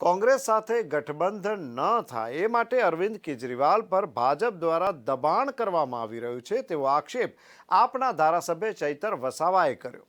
કોંગ્રેસ સાથે ગઠબંધન ન થાય એ માટે અરવિંદ કેજરીવાલ પર ભાજપ દ્વારા દબાણ કરવામાં આવી રહ્યું છે તેવો આક્ષેપ આપના ધારાસભ્ય ચૈતર વસાવાએ કર્યો.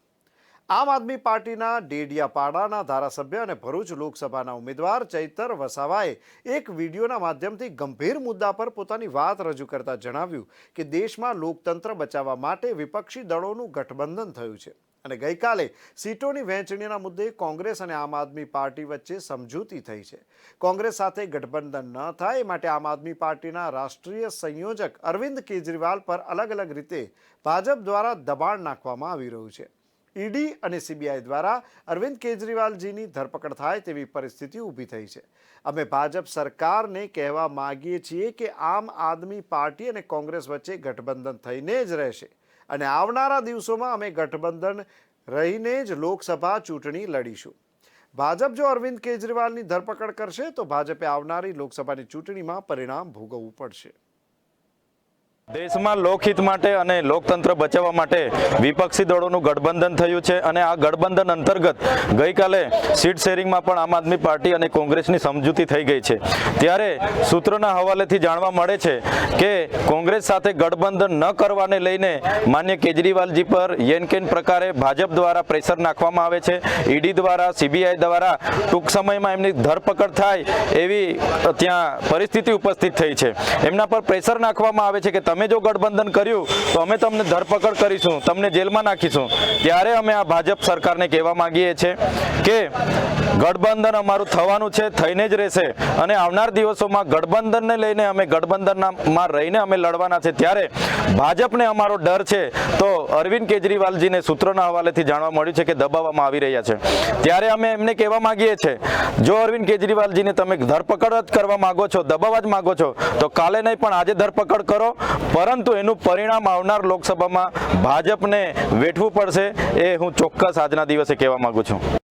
આમ આદમી પાર્ટીના ડેડિયાપાડાના ધારાસભ્ય અને ભરૂચ લોકસભાના ઉમેદવાર ચૈતર વસાવાએ એક વિડીયોના માધ્યમથી ગંભીર મુદ્દા પર પોતાની વાત રજૂ કરતા જણાવ્યું કે દેશમાં લોકતંત્ર બચાવવા માટે વિપક્ષી દળોનું ગઠબંધન થયું છે. અને ગઈકાલે સીટોની વહેંચણીના મુદ્દે કોંગ્રેસ અને આમ આદમી પાર્ટી વચ્ચે સમજૂતી થઈ છે. કોંગ્રેસ સાથે ગઠબંધન ન થાય માટે આમ આદમી પાર્ટીના રાષ્ટ્રીય સંયોજક અરવિંદ કેજરીવાલ પર અલગ અલગ રીતે ભાજપ દ્વારા દબાણ નાખવામાં આવી રહ્યું છે. ઈડી અને સીબીઆઈ દ્વારા અરવિંદ કેજરીવાલજીની ધરપકડ થાય તેવી પરિસ્થિતિ ઊભી થઈ છે. અમે ભાજપ સરકારને કહેવા માગીએ છીએ કે આમ આદમી પાર્ટી અને કોંગ્રેસ વચ્ચે ગઠબંધન થઈને જ રહેશે. અને આવનારા દિવસોમાં અમે ગઠબંધન રહીને જ લોકસભા ચૂંટણી લડીશું. ભાજપ જો અરવિંદ કેજરીવાલની ધરપકડ કરશે, તો ભાજપે આવનારી લોકસભાની ચૂંટણીમાં પરિણામ ભોગવવું પડશે. દેશમાં લોકહિત માટે અને લોકતંત્ર બચાવવા માટે વિપક્ષી દળોનું ગઠબંધન થયું છે અને આ ગઠબંધન અંતર્ગત ગઈકાલે સીટ શેરિંગમાં પણ આમ આદમી પાર્ટી અને કોંગ્રેસની સમજૂતી થઈ ગઈ છે. ત્યારે સૂત્રોના હવાલેથી જાણવા મળે છે કે કોંગ્રેસ સાથે ગઠબંધન ન કરવાને લઈને માન્ય કેજરીવાલજી પર યેનકેન પ્રકારે ભાજપ દ્વારા પ્રેશર નાખવામાં આવે છે. ઈડી દ્વારા, સીબીઆઈ દ્વારા ટૂંક સમયમાં એમની ધરપકડ થાય એવી ત્યાં પરિસ્થિતિ ઉપસ્થિત થઈ છે. એમના પર પ્રેશર નાખવામાં આવે છે કે તમે જો ગઠબંધન કર્યું, તો અમે તમને ધરપકડ કરીશું, તમને જેલમાં નાખીશું. ત્યારે અમે આ ભાજપ સરકારને કહેવા માંગીએ છીએ કે ગઠબંધન અમારું થવાનું છે, થઈને જ રહેશે. અને આવનાર દિવસોમાં ગઠબંધનને લઈને અમે ગઠબંધનમાં રહીને અમે લડવાના છે. ત્યારે ભાજપને અમારો ડર છે. તો અરવિંદ કેજરીવાલજીને સૂત્રોના હવાલેથી જાણવા મળ્યું છે કે દબાવવામાં આવી રહ્યા છે. ત્યારે અમે એમને કહેવા માંગીએ છીએ જો અરવિંદ કેજરીવાલજીને તમે ધરપકડ જ કરવા માંગો છો દબાવવા જ માંગો છો, તો કાલે નહીં પણ આજે ધરપકડ કરો. પરંતુ એનું પરિણામ આવનાર લોકસભામાં ભાજપને વેઠવું પડશે એ હું ચોક્કસ આજના દિવસે કહેવા માંગુ છું.